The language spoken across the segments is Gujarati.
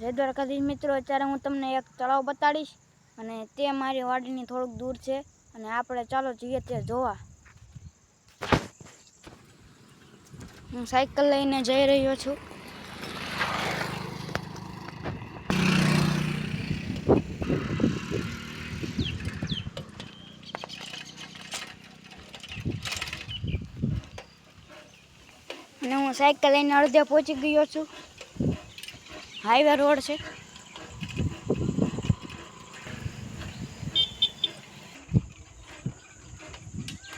જય દ્વારકાધીશ મિત્રો, અત્યારે હું તમને એક તળાવ બતાડીશ અને તે મારી વાડીની થોડુંક દૂર છે અને આપણે ચાલો જઈએ તે જોવા. હું સાયકલ લઈને જઈ રહ્યો છું. અને હું સાયકલ લઈને અડધે પહોંચી ગયો છું. હાઈવે રોડ છે.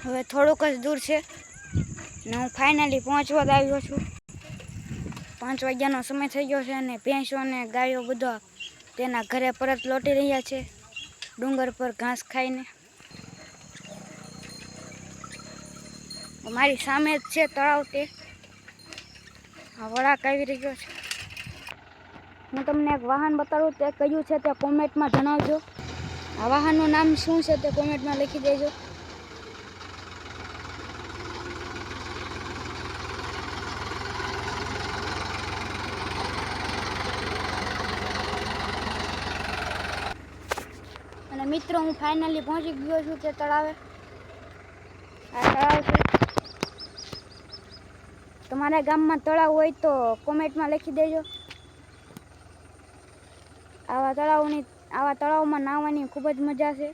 હવે થોડુંક જ દૂર છે. ને હું ફાઇનલી પહોંચવા જ આવ્યો છું. પાંચ વાગ્યાનો સમય થઈ ગયો છે અને ભેંસો અને ગાયો બધા તેના ઘરે પરત લોટી રહ્યા છે. ડુંગર પર ઘાસ ખાઈને. મારી સામે જ છે તળાવ તે. આ વળાક આવી રહ્યો છે. હું તમને એક વાહન બતાડું તે કયું છે તે કોમેન્ટમાં જણાવજો. આ વાહનનું નામ શું છે તે કોમેન્ટમાં લખી દેજો. અને મિત્રો, હું ફાઇનલી પહોંચી ગયો છું તે તળાવે. આ તળાવ છે. તમારા ગામમાં તળાવ હોય તો કોમેન્ટમાં લખી દેજો. આવા તળાવની આવા તળાવમાં નાહવાની ખૂબ જ મજા છે.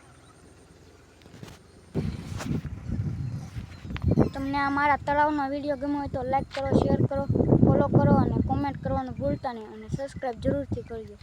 તમને આ મારા તળાવનો વીડિયો ગમ્યો હોય તો લાઈક કરો શેર કરો ફોલો કરો અને કોમેન્ટ કરવાનું ભૂલતા નહીં અને સબસ્ક્રાઈબ જરૂરથી કરજો.